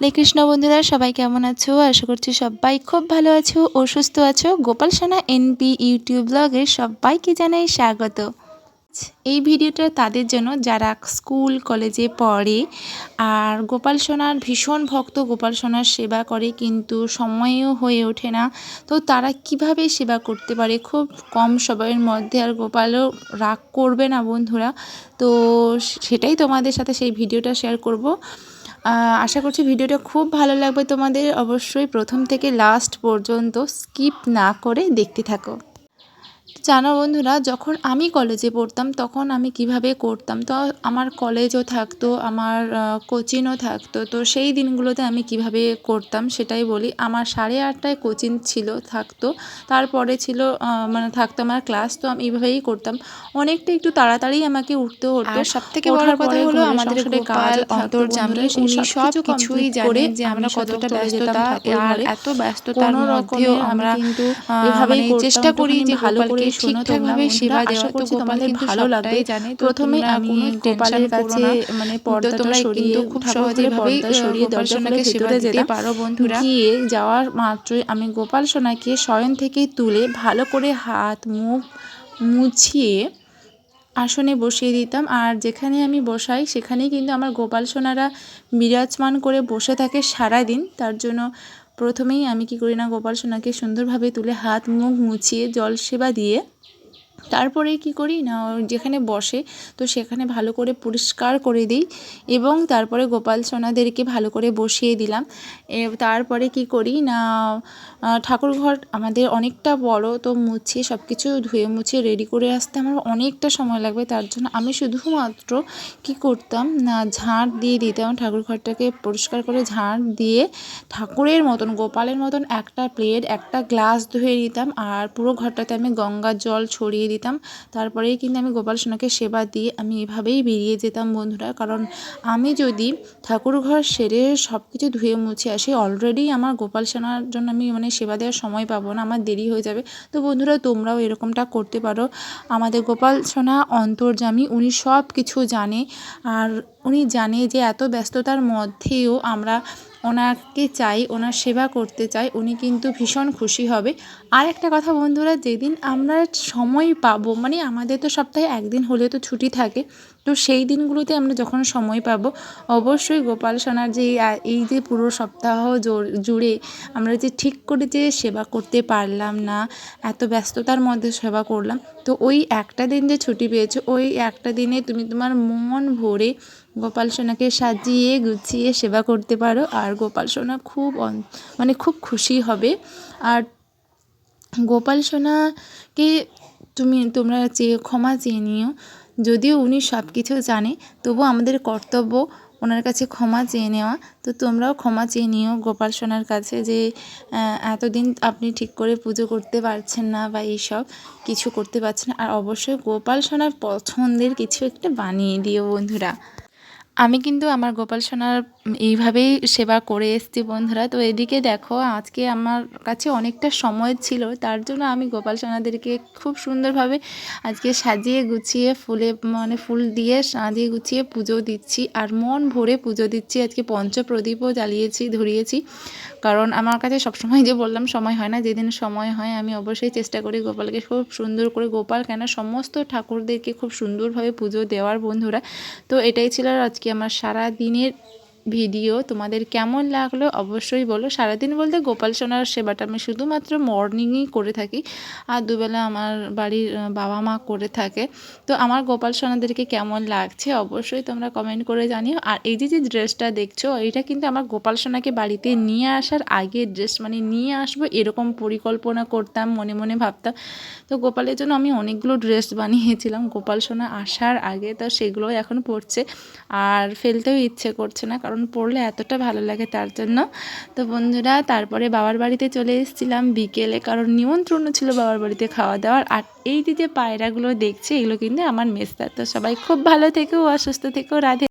হরে কৃষ্ণ বন্ধুরা, সবাই কেমন আছো? আশা করছি সবাই খুব ভালো আছো ও সুস্থ আছো। গোপাল সোনা এনপি ইউটিউব ব্লগে সবাইকে জানাই স্বাগত। এই ভিডিওটা তাদের জন্য যারা স্কুল, কলেজে পড়ে, আর গোপাল সোনার ভীষণ ভক্ত, গোপাল সোনার সেবা করে কিন্তু সময়ও হয়ে ওঠে না। তো তারা কীভাবে সেবা করতে পারে? খুব কম সময়ের মধ্যে আর গোপালও রাগ করবে না বন্ধুরা। তো সেটাই তোমাদের সাথে সেই ভিডিওটা শেয়ার করব। আশা করছি ভিডিওটা খুব ভালো লাগবে তোমাদের। অবশ্যই প্রথম থেকে লাস্ট পর্যন্ত স্কিপ না করে দেখতে থাকো। জানো বন্ধুরা যখন আমি কলেজে পড়তাম তখন আমি কীভাবে করতাম? তো আমার কলেজও থাকতো আমার কোচিংও থাকতো। তো সেই দিনগুলোতে আমি কীভাবে করতাম সেটাই বলি। আমার সাড়ে আটটায় কোচিং ছিল থাকতো। তারপরে ছিল মানে থাকতো আমার ক্লাস তো আমি এইভাবেই করতাম। অনেকটা একটু তাড়াতাড়ি আমাকে উঠতে হতো। সব থেকে বড় কথা হলো আমাদের গোপাল অন্তর্জামী উনি সব কিছুই জানে যে আমরা কতটা ব্যস্ততা আর এত ব্যস্ততার মধ্যেও আমরা কিন্তু এভাবেই চেষ্টা করি যে ভালো করে ঠিকঠাক ভাবে সেবা দেওয়া তো গোপালের ভালো লাগবে। জানে। প্রথমে আমি গোপালের কাছে মানে পর্দাটা সরিয়ে খুব সহজে পর্দা সরিয়ে দর্শনাকে ভেতরে যেতে পারো বন্ধুরা। গিয়ে যাওয়ার মাত্রই আমি গোপাল সোনাকে শয়ন থেকে তুলে ভালো করে হাত মুখ মুছিয়ে আসনে বসিয়ে দিতাম। আর যেখানে আমি বসাই সেখানেই কিন্তু আমার গোপাল সোনারা বিরাজমান করে বসে থাকে সারাদিন। তার জন্য প্রথমেই আমি কি করি না, গোপাল সোনাকে সুন্দরভাবে তুলে হাত, মুখ মুছিয়ে জল সেবা দিয়ে তারপরে কি করি না, যেখানে বসে, তো সেখানে ভালো করে পরিষ্কার করে দিই এবং তারপরে গোপাল সোনাদেরকে ভালো করে বসিয়ে দিলাম। এ, তারপরে কি করি না ঠাকুর ঘর আমাদের অনেকটা বড়, তো মুছিয়ে সব কিছু ধুয়ে মুছিয়ে রেডি করে আসতে আমার অনেকটা সময় লাগবে। তার জন্য আমি শুধুমাত্র কি করতাম না, ঝাঁট দিয়ে দিতাম ঠাকুর ঘরটাকে, পরিষ্কার করে ঝাঁট দিয়ে ঠাকুরের মতন, গোপালের মতন একটা প্লেট একটা গ্লাস ধুয়ে দিতাম আর পুরো ঘরটাতে আমি গঙ্গার জল ছড়িয়ে দিতাম। তারপরেই কিন্তু আমি গোপাল সোনাকে সেবা দিয়ে আমি এভাবেই বেরিয়ে যেতাম বন্ধুরা। কারণ আমি যদি ঠাকুর ঘর সেরে সব কিছু ধুয়ে মুছে আসি অলরেডি আমার গোপাল সোনার জন্য আমি মানে সেবা দেওয়ার সময় পাবো না, আমার দেরি হয়ে যাবে। তো বন্ধুরা, তোমরাও এরকমটা করতে পারো। আমাদের গোপাল সোনা অন্তর্জামী উনি সব কিছু জানে। আর উনি জানে যে এত ব্যস্ততার মধ্যেও আমরা ওনাকে চাই, ওনার সেবা করতে চাই, উনি কিন্তু ভীষণ খুশি হবে। আর একটা কথা বন্ধুরা, যেদিন আমরা সময় পাবো মানে আমাদের তো সপ্তাহে একদিন হলে তো ছুটি থাকে, তো সেই দিনগুলোতে আমরা যখন সময় পাবো, অবশ্যই গোপাল সোনার যে এই যে পুরো সপ্তাহ জুড়ে আমরা যে ঠিক করে যে সেবা করতে পারলাম না, এত ব্যস্ততার মধ্যে সেবা করলাম, তো ওই একটা দিন যে ছুটি পেয়েছ, ওই একটা দিনে তুমি তোমার মন ভরে গোপাল সোনাকে সাজিয়ে গুছিয়ে সেবা করতে পারো। আর গোপাল সোনা খুব মানে খুব খুশি হবে। আর গোপাল সোনাকে তুমি, তোমরা চেয়ে ক্ষমা চেয়ে নিও, যদিও উনি সব কিছু জানে তবু আমাদের কর্তব্য ওনার কাছে ক্ষমা চেয়ে নেওয়া। তো তোমরাও ক্ষমা চেয়ে নিও গোপাল সোনার কাছে যে এতদিন আপনি ঠিক করে পুজো করতে পারছেন না বা এইসব কিছু করতে পারছেন আর অবশ্যই গোপাল সোনার পছন্দের কিছু একটা বানিয়ে দিও বন্ধুরা। আমি কিন্তু আমার গোপাল সোনার এইভাবেই সেবা করে এসছি বন্ধুরা। তো এদিকে দেখো, আজকে আমার কাছে অনেকটা সময় ছিল, তার জন্য আমি গোপাল সোনাদেরকে খুব সুন্দরভাবে আজকে সাজিয়ে গুছিয়ে ফুলে মানে ফুল দিয়ে সাজিয়ে গুছিয়ে পুজো দিচ্ছি আর মন ভরে পুজো দিচ্ছি। আজকে পঞ্চপ্রদীপও জ্বালিয়েছি, ধরিয়েছি। কারণ আমার কাছে সবসময় যে বললাম, সময় হয় না, যেদিন সময় হয় আমি অবশ্যই চেষ্টা করি গোপালকে খুব সুন্দর করে, গোপাল কেন সমস্ত ঠাকুরদেরকে খুব সুন্দরভাবে পুজো দেওয়ার বন্ধুরা। তো এটাই ছিল আজকে আমার সারা দিনের ভিডিও তোমাদের কেমন লাগল অবশ্যই বলো। সারাদিন বলতে গোপাল সোনার সেবাটা আমি শুধুমাত্র মর্নিংই করে থাকি। আর দুবেলা আমার বাড়ির বাবা মা করে থাকে। তো আমার গোপাল সোনাদেরকে কেমন লাগছে অবশ্যই তোমরা কমেন্ট করে জানিও। আর এই যে যে ড্রেসটা দেখছ এইটা কিন্তু আমার গোপাল সোনাকে বাড়িতে নিয়ে আসার আগে ড্রেস মানে নিয়ে আসব এরকম পরিকল্পনা করতাম, মনে মনে ভাবতাম। তো গোপালের জন্য আমি অনেকগুলো ড্রেস বানিয়েছিলাম। গোপাল সোনা আসার আগে তো সেগুলো এখন পড়ছে আর ফেলতেও ইচ্ছে করছে না কারণ পড়লে এতটা ভালো লাগে তার জন্য। তো বন্ধুরা, তারপরে বাবার বাড়িতে চলে এসেছিলাম বিকেলে, কারণ নিমন্ত্রণ ছিল বাবার বাড়িতে খাওয়া দাওয়ার। আর এই যে পায়রাগুলো দেখছে, এগুলো কিন্তু আমার মেস্তার। তো সবাই খুব ভালো থেকেও অসুস্থ থেকেও রাধে